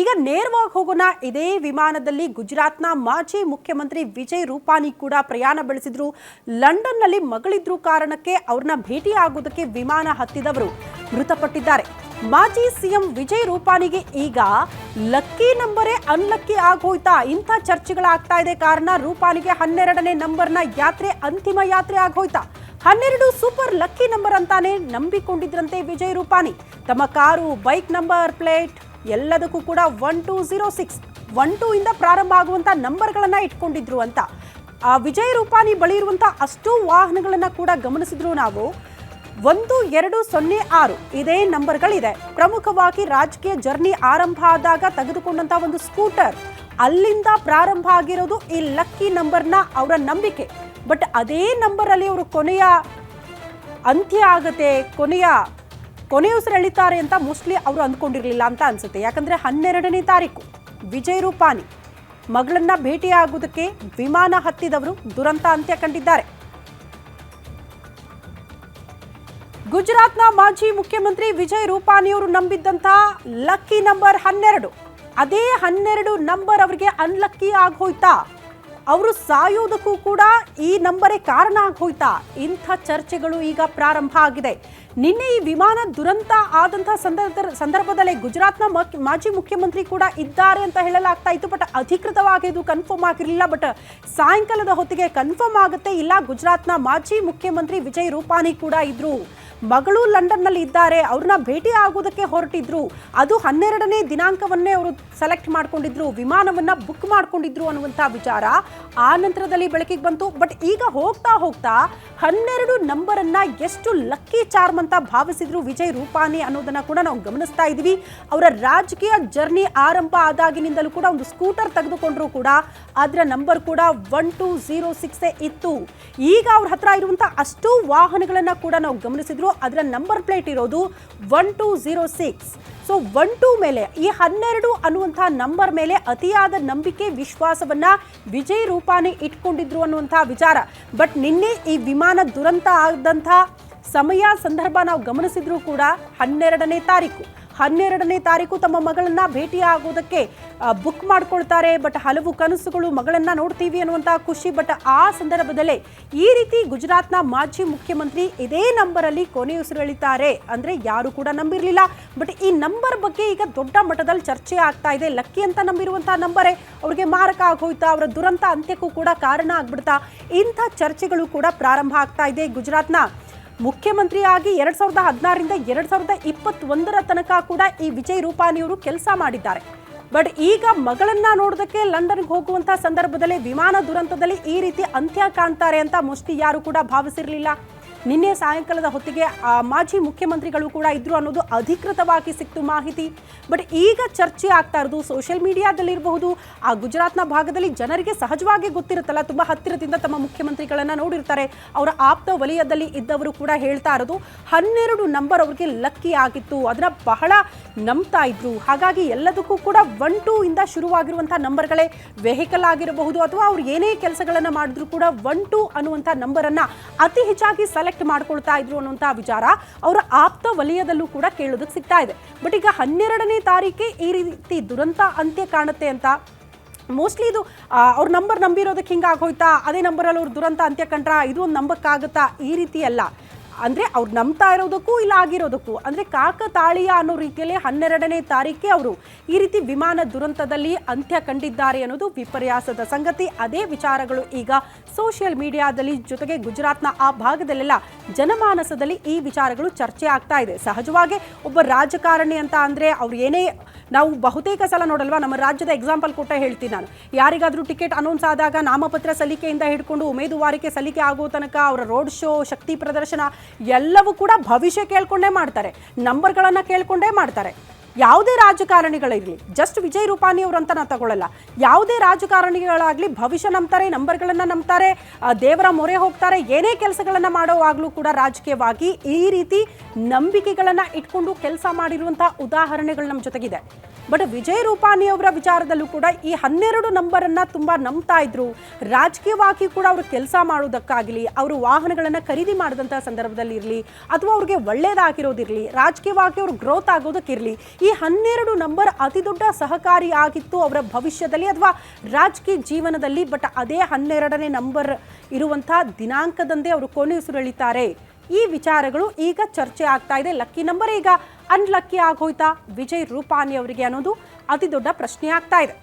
ಈಗ ನೇರವಾಗಿ ಹೋಗೋಣ. ಇದೇ ವಿಮಾನದಲ್ಲಿ ಗುಜರಾತ್ನ ಮಾಜಿ ಮುಖ್ಯಮಂತ್ರಿ ವಿಜಯ್ ರೂಪಾನಿ ಕೂಡ ಪ್ರಯಾಣ ಬೆಳೆಸಿದ್ರು. ಲಂಡನ್ನಲ್ಲಿ ಮಗಳಿದ್ರು ಕಾರಣಕ್ಕೆ ಅವ್ರನ್ನ ಭೇಟಿ ಆಗೋದಕ್ಕೆ ವಿಮಾನ ಹತ್ತಿದವರು ಮೃತಪಟ್ಟಿದ್ದಾರೆ. ಮಾಜಿ ಸಿಎಂ ವಿಜಯ್ ರೂಪಾನಿಗೆ ಈಗ ಲಕ್ಕಿ ನಂಬರೇ ಅನ್ಲಕ್ಕಿ ಆಗೋಯ್ತಾ? ಇಂಥ ಚರ್ಚೆಗಳಾಗ್ತಾ ಇದೆ. ಕಾರಣ ರೂಪಾನಿಗೆ ಹನ್ನೆರಡನೇ ನಂಬರ್ನ ಯಾತ್ರೆ ಅಂತಿಮ ಯಾತ್ರೆ ಆಗೋಯ್ತಾ? ಹನ್ನೆರಡು ಸೂಪರ್ ಲಕ್ಕಿ ನಂಬರ್ ಅಂತಾನೆ ನಂಬಿಕೊಂಡಿದ್ರಂತೆ ವಿಜಯ್ ರೂಪಾನಿ. ತಮ್ಮ ಕಾರು, ಬೈಕ್ ನಂಬರ್, ಪ್ಲೇಟ್ ಎಲ್ಲದಕ್ಕೂ ಕೂಡ one two zero six one two ಇಂದ ಪ್ರಾರಂಭ ಆಗುವಂತ ನಂಬರ್ಗಳನ್ನ ಇಟ್ಕೊಂಡಿದ್ರು ಅಂತ. ಆ ವಿಜಯ್ ರೂಪಾನಿ ಬಳಿ ಇರುವಂತ ಅಷ್ಟು ವಾಹನಗಳನ್ನ ಕೂಡ ಗಮನಿಸಿದ್ರು ನಾವು. ಒಂದು ಎರಡು ಸೊನ್ನೆ ಆರು ಇದೇ ನಂಬರ್ಗಳಿದೆ. ಪ್ರಮುಖವಾಗಿ ರಾಜಕೀಯ ಜರ್ನಿ ಆರಂಭ ಆದಾಗ ತೆಗೆದುಕೊಂಡಂತ ಒಂದು ಸ್ಕೂಟರ್. ಅಲ್ಲಿಂದ ಪ್ರಾರಂಭ ಆಗಿರೋದು ಈ ಲಕ್ಕಿ ನಂಬರ್ನ ಅವರ ನಂಬಿಕೆ. ಬಟ್ ಅದೇ ನಂಬರಲ್ಲಿ ಅವರು ಕೊನೆಯ ಅಂತ್ಯ ಆಗತ್ತೆ, ಕೊನೆಯ ಕೊನೆ ಉಸಿರು ಎಳಿತಾರೆ ಅಂತ ಮೋಸ್ಟ್ಲಿ ಅವರು ಅಂದ್ಕೊಂಡಿರಲಿಲ್ಲ ಅಂತ ಅನ್ಸುತ್ತೆ. ಯಾಕಂದ್ರೆ ಹನ್ನೆರಡನೇ ತಾರೀಕು ವಿಜಯ್ ರೂಪಾನಿ ಮಗಳನ್ನ ಭೇಟಿಯಾಗುವುದಕ್ಕೆ ವಿಮಾನ ಹತ್ತಿದವರು ದುರಂತ ಅಂತ್ಯ ಕಂಡಿದ್ದಾರೆ. ಗುಜರಾತ್ನ ಮಾಜಿ ಮುಖ್ಯಮಂತ್ರಿ ವಿಜಯ್ ರೂಪಾನಿ ಅವರು ನಂಬಿದ್ದಂತಹ ಲಕ್ಕಿ ನಂಬರ್ ಹನ್ನೆರಡು. ಅದೇ ಹನ್ನೆರಡು ನಂಬರ್ ಅವರಿಗೆ ಅನ್ಲಕ್ಕಿ ಆಗೋಯ್ತಾ ಅವರು ಸಾಯೋದಕ್ಕೂ ಕೂಡ ಈ ನಂಬರೇ ಕಾರಣ ಆಗೋಯ್ತಾ? ಇಂಥ ಚರ್ಚೆಗಳು ಈಗ ಪ್ರಾರಂಭ ಆಗಿದೆ. ನಿನ್ನೆ ಈ ವಿಮಾನ ದುರಂತ ಆದಂತಹ ಸಂದರ್ಭ ಸಂದರ್ಭದಲ್ಲೇ ಗುಜರಾತ್ನ ಮಾಜಿ ಮುಖ್ಯಮಂತ್ರಿ ಕೂಡ ಇದ್ದಾರೆ ಅಂತ ಹೇಳಲಾಗ್ತಾ ಇತ್ತು. ಬಟ್ ಅಧಿಕೃತವಾಗಿ ಇದು ಕನ್ಫರ್ಮ್ ಆಗಿರಲಿಲ್ಲ. ಬಟ್ ಸಾಯಂಕಾಲದ ಹೊತ್ತಿಗೆ ಕನ್ಫರ್ಮ್ ಆಗುತ್ತೆ. ಇಲ್ಲ, ಗುಜರಾತ್ನ ಮಾಜಿ ಮುಖ್ಯಮಂತ್ರಿ ವಿಜಯ್ ರೂಪಾನಿ ಕೂಡ ಇದ್ರು. ಮಗಳು ಲಂಡನ್ನಲ್ಲಿ ಇದ್ದಾರೆ. ಅವ್ರನ್ನ ಭೇಟಿ ಆಗೋದಕ್ಕೆ ಹೊರಟಿದ್ರು. ಅದು ಹನ್ನೆರಡನೇ ದಿನಾಂಕವನ್ನೇ ಅವರು ಸೆಲೆಕ್ಟ್ ಮಾಡ್ಕೊಂಡಿದ್ರು. ವಿಮಾನವನ್ನ ಬುಕ್ ಮಾಡ್ಕೊಂಡಿದ್ರು ಅನ್ನುವಂಥ ವಿಚಾರ ಆ ನಂತರದಲ್ಲಿ ಬೆಳಕಿಗೆ ಬಂತು. ಬಟ್ ಈಗ ಹೋಗ್ತಾ ಹೋಗ್ತಾ ಹನ್ನೆರಡು ನಂಬರನ್ನು ಎಷ್ಟು ಲಕ್ಕಿ ಚಾರ್ಮ್ ಅಂತ ಭಾವಿಸಿದ್ರು ವಿಜಯ್ ರೂಪಾನಿ ಅನ್ನೋದನ್ನ ಕೂಡ ನಾವು ಗಮನಿಸ್ತಾ ಇದೀವಿ ಅವರ ರಾಜಕೀಯ ಜರ್ನಿ ಆರಂಭ ಆದಾಗಿನಿಂದಲೂ ಕೂಡ ಒಂದು ಸ್ಕೂಟರ್ ತೆಗೆದುಕೊಂಡ್ರು ಕೂಡ ಅದರ ನಂಬರ್ ಕೂಡ ಒನ್, ಟೂ ಝೀರೋ ಸಿಕ್ಸ್ ಇತ್ತು. ಈಗ ಅವ್ರ ಹತ್ರ ಇರುವಂತ ಅಷ್ಟು ವಾಹನಗಳನ್ನ ಕೂಡ ನಾವು ಗಮನಿಸಿದ್ರು. ಅದರ ನಂಬರ್ ಪ್ಲೇಟ್ ಇರೋದು one two zero six so one two ಮೇಲೆ, ಈ ಹನ್ನೆರಡು ಅನ್ನುವಂಥ ನಂಬರ್ ಮೇಲೆ ಅತಿಯಾದ ನಂಬಿಕೆ, ವಿಶ್ವಾಸವನ್ನ ವಿಜಯ್ ರೂಪಾನಿ ಇಟ್ಕೊಂಡಿದ್ರು ಅನ್ನುವಂಥ ವಿಚಾರ. ಬಟ್ ನಿನ್ನೆ ಈ ವಿಮಾನ ದುರಂತ ಆದಂಥ ಸಮಯ, ಸಂದರ್ಭ ನಾವು ಗಮನಿಸಿದ್ರೂ ಕೂಡ ಹನ್ನೆರಡನೇ ತಾರೀಕು. ಹನ್ನೆರಡನೇ ತಾರೀಕು ತಮ್ಮ ಮಗಳನ್ನ ಭೇಟಿ ಆಗೋದಕ್ಕೆ ಬುಕ್ ಮಾಡ್ಕೊಳ್ತಾರೆ. ಬಟ್ ಹಲವು ಕನಸುಗಳು ಮಗಳನ್ನ ನೋಡ್ತೀವಿ ಅನ್ನುವಂತಹ ಖುಷಿ. ಬಟ್ ಆ ಸಂದರ್ಭದಲ್ಲೇ ಈ ರೀತಿ ಗುಜರಾತ್ನ ಮಾಜಿ ಮುಖ್ಯಮಂತ್ರಿ ಇದೇ ನಂಬರಲ್ಲಿ ಕೊನೆ ಉಸಿರೆಳಿತಾರೆ ಅಂದ್ರೆ ಯಾರು ಕೂಡ ನಂಬಿರಲಿಲ್ಲ. ಬಟ್ ಈ ನಂಬರ್ ಬಗ್ಗೆ ಈಗ ದೊಡ್ಡ ಮಟ್ಟದಲ್ಲಿ ಚರ್ಚೆ ಆಗ್ತಾ ಇದೆ. ಲಕ್ಕಿ ಅಂತ ನಂಬಿರುವಂತಹ ನಂಬರೇ ಅವ್ರಿಗೆ ಮಾರಕ ಆಗೋಯ್ತಾ? ಅವರ ದುರಂತ ಅಂತ್ಯಕ್ಕೂ ಕೂಡ ಕಾರಣ ಆಗ್ಬಿಡ್ತಾ? ಇಂಥ ಚರ್ಚೆಗಳು ಕೂಡ ಪ್ರಾರಂಭ ಆಗ್ತಾ ಇದೆ ಗುಜರಾತ್ನ ಮುಖ್ಯಮಂತ್ರಿಯಾಗಿ ಎರಡ್ ಸಾವಿರದ ಹದಿನಾರರಿಂದ ಎರಡ್ ಸಾವಿರದ ಇಪ್ಪತ್ತೊಂದರ ತನಕ ಕೂಡ ಈ ವಿಜಯ್ ರೂಪಾನಿಯವರು ಕೆಲಸ ಮಾಡಿದ್ದಾರೆ. ಬಟ್ ಈಗ ಮಗಳನ್ನ ನೋಡೋದಕ್ಕೆ ಲಂಡನ್ಗೆ ಹೋಗುವಂತಹ ಸಂದರ್ಭದಲ್ಲಿ ವಿಮಾನ ದುರಂತದಲ್ಲಿ ಈ ರೀತಿ ಅಂತ್ಯ ಕಾಣ್ತಾರೆ ಅಂತ ಮೋಸ್ಟ್ಲಿ ಯಾರು ಕೂಡ ಭಾವಿಸಿರಲಿಲ್ಲ. ನಿನ್ನೆ ಸಾಯಂಕಾಲದ ಹೊತ್ತಿಗೆ, ಆ, ಮಾಜಿ ಮುಖ್ಯಮಂತ್ರಿಗಳು ಕೂಡ ಇದ್ರು ಅನ್ನೋದು ಅಧಿಕೃತವಾಗಿ ಸಿಕ್ತು ಮಾಹಿತಿ. ಬಟ್ ಈಗ ಚರ್ಚೆ ಆಗ್ತಾ ಇರೋದು ಸೋಷಿಯಲ್ ಮೀಡಿಯಾದಲ್ಲಿರಬಹುದು ಆ, ಗುಜರಾತ್ನ ಭಾಗದಲ್ಲಿ ಜನರಿಗೆ ಸಹಜವಾಗಿ ಗೊತ್ತಿರುತ್ತಲ್ಲ, ತುಂಬ ಹತ್ತಿರದಿಂದ ತಮ್ಮ ಮುಖ್ಯಮಂತ್ರಿಗಳನ್ನ ನೋಡಿರ್ತಾರೆ. ಅವರ ಆಪ್ತ ವಲಯದಲ್ಲಿ ಇದ್ದವರು ಕೂಡ ಹೇಳ್ತಾ ಇರೋದು, ಹನ್ನೆರಡು ನಂಬರ್ ಅವ್ರಿಗೆ ಲಕ್ಕಿ ಆಗಿತ್ತು. ಅದನ್ನ ಬಹಳ ನಂಬ್ತಾ ಇದ್ರು. ಹಾಗಾಗಿ ಎಲ್ಲದಕ್ಕೂ ಕೂಡ ಒನ್ ಟೂ ಇಂದ ಶುರುವಾಗಿರುವಂತಹ ನಂಬರ್ಗಳೇ ವೆಹಿಕಲ್ ಆಗಿರಬಹುದು ಅಥವಾ ಅವ್ರು ಏನೇ ಕೆಲಸಗಳನ್ನ ಮಾಡಿದ್ರು ಕೂಡ ಒನ್ ಟೂ ಅನ್ನುವಂಥ ನಂಬರನ್ನ ಅತಿ ಹೆಚ್ಚಾಗಿ ಸೆಲೆಕ್ಟ್ ಮಾಡ್ಕೊಳ್ತಾ ಇದ್ರು ಅನ್ನುವಂಥ ವಿಚಾರ ಅವರ ಆಪ್ತ ವಲಯದಲ್ಲೂ ಕೂಡ ಕೇಳೋದಕ್ಕೆ ಸಿಗ್ತಾ ಇದೆ. ಬಟ್ ಈಗ ಹನ್ನೆರಡನೇ ತಾರೀಕೆ ಈ ರೀತಿ ದುರಂತ ಅಂತ್ಯ ಕಾಣುತ್ತೆ ಅಂತ ಮೋಸ್ಟ್ಲಿ ಇದು ಅವ್ರ ನಂಬರ್ ನಂಬಿರೋದಕ್ಕೆ ಹಿಂಗಾಗೋಯ್ತಾ ಅದೇ ನಂಬರಲ್ಲಿ ಅವ್ರ ದುರಂತ ಅಂತ್ಯ ಕಂಡ್ರ ಇದು ಒಂದು ನಂಬಕ್ಕಾಗುತ್ತಾ ಈ ರೀತಿ ಅಲ್ಲ. ಅಂದ್ರೆ ಅವ್ರು ನಂಬ್ತಾ ಇರೋದಕ್ಕೂ ಇಲ್ಲ ಆಗಿರೋದಕ್ಕೂ. ಅಂದರೆ ಕಾಕತಾಳೀಯ ಅನ್ನೋ ರೀತಿಯಲ್ಲಿ ಹನ್ನೆರಡನೇ ತಾರೀಕೆ ಅವರು ಈ ರೀತಿ ವಿಮಾನ ದುರಂತದಲ್ಲಿ ಅಂತ್ಯ ಕಂಡಿದ್ದಾರೆ ಅನ್ನೋದು ವಿಪರ್ಯಾಸದ ಸಂಗತಿ. ಅದೇ ವಿಚಾರಗಳು ಈಗ ಸೋಷಿಯಲ್ ಮೀಡಿಯಾದಲ್ಲಿ ಜೊತೆಗೆ ಗುಜರಾತ್ನ ಆ ಭಾಗದಲ್ಲೆಲ್ಲ ಜನಮಾನಸದಲ್ಲಿ ಈ ವಿಚಾರಗಳು ಚರ್ಚೆ ಆಗ್ತಾ ಇದೆ. ಸಹಜವಾಗಿ ಒಬ್ಬ ರಾಜಕಾರಣಿ ಅಂತ ಅಂದರೆ ಅವ್ರು ಏನೇ ನಾವು ಬಹುತೇಕ ಸಲ ನೋಡಲ್ವಾ? ನಮ್ಮ ರಾಜ್ಯದ ಎಕ್ಸಾಂಪಲ್ ಕೊಟ್ಟ ಹೇಳ್ತೀನಿ ನಾನು. ಯಾರಿಗಾದರೂ ಟಿಕೆಟ್ ಅನೌನ್ಸ್ ಆದಾಗ ನಾಮಪತ್ರ ಸಲ್ಲಿಕೆಯಿಂದ ಹಿಡ್ಕೊಂಡು ಉಮೇದುವಾರಿಕೆ ಸಲ್ಲಿಕೆ ಆಗೋ ತನಕ ಅವರ ರೋಡ್ ಶೋ ಶಕ್ತಿ ಪ್ರದರ್ಶನ ಎಲ್ಲವೂ ಕೂಡ ಭವಿಷ್ಯ ಕೇಳ್ಕೊಂಡೇ ಮಾಡ್ತಾರೆ. ನಂಬರ್ಗಳನ್ನು ಕೇಳ್ಕೊಂಡೇ ಮಾಡ್ತಾರೆ. ಯಾವುದೇ ರಾಜಕಾರಣಿಗಳಿರಲಿ ಜಸ್ಟ್ ವಿಜಯ್ ರೂಪಾನಿ ಅವರು ಅಂತ ನಾನು ತಗೊಳ್ಳಲ್ಲ ಯಾವುದೇ ರಾಜಕಾರಣಿಗಳಾಗಲಿ ಭವಿಷ್ಯ ನಂಬ್ತಾರೆ, ನಂಬರ್ಗಳನ್ನು ನಂಬ್ತಾರೆ ದೇವರ ಮೊರೆ ಹೋಗ್ತಾರೆ, ಏನೇ ಕೆಲಸಗಳನ್ನು ಮಾಡೋವಾಗಲೂ ಕೂಡ ರಾಜಕೀಯವಾಗಿ ಈ ರೀತಿ ನಂಬಿಕೆಗಳನ್ನು ಇಟ್ಕೊಂಡು ಕೆಲಸ ಮಾಡಿರುವಂಥ ಉದಾಹರಣೆಗಳು ನಮ್ಮ ಜೊತೆಗಿದೆ. ಬಟ್ ವಿಜಯ್ ರೂಪಾನಿ ಅವರ ವಿಚಾರದಲ್ಲೂ ಕೂಡ ಈ ಹನ್ನೆರಡು ನಂಬರನ್ನು ತುಂಬ ನಂಬ್ತಾ ಇದ್ರು. ರಾಜಕೀಯವಾಗಿ ಕೂಡ ಅವರು ಕೆಲಸ ಮಾಡೋದಕ್ಕಾಗಲಿ, ಅವರು ವಾಹನಗಳನ್ನು ಖರೀದಿ ಮಾಡಿದಂಥ ಸಂದರ್ಭದಲ್ಲಿ ಇರಲಿ, ಅಥವಾ ಅವ್ರಿಗೆ ಒಳ್ಳೇದಾಗಿರೋದಿರಲಿ, ರಾಜಕೀಯವಾಗಿ ಅವರು ಗ್ರೋತ್ ಆಗೋದಕ್ಕಿರಲಿ ಈ ಹನ್ನೆರಡು ನಂಬರ್ ಅತಿ ದೊಡ್ಡ ಸಹಕಾರಿ ಆಗಿತ್ತು ಅವರ ಭವಿಷ್ಯದಲ್ಲಿ ಅಥವಾ ರಾಜಕೀಯ ಜೀವನದಲ್ಲಿ, ಬಟ್ ಅದೇ ಹನ್ನೆರಡನೇ ನಂಬರ್ ಇರುವಂಥ ದಿನಾಂಕದಂದೇ ಅವರು ಕೊನೆಯುಸಿರಳಿತಾರೆ ಈ ವಿಚಾರಗಳು ಈಗ ಚರ್ಚೆ ಆಗ್ತಾ ಇದೆ. ಲಕ್ಕಿ ನಂಬರ್ ಈಗ ಅನ್ಲಕ್ಕಿ ಆಗೋಯ್ತಾ? ವಿಜಯ್ ರೂಪಾನಿ ಅವರಿಗೆ ಅನ್ನೋದು ಅತಿ ದೊಡ್ಡ ಪ್ರಶ್ನೆ ಆಗ್ತಾ ಇದೆ.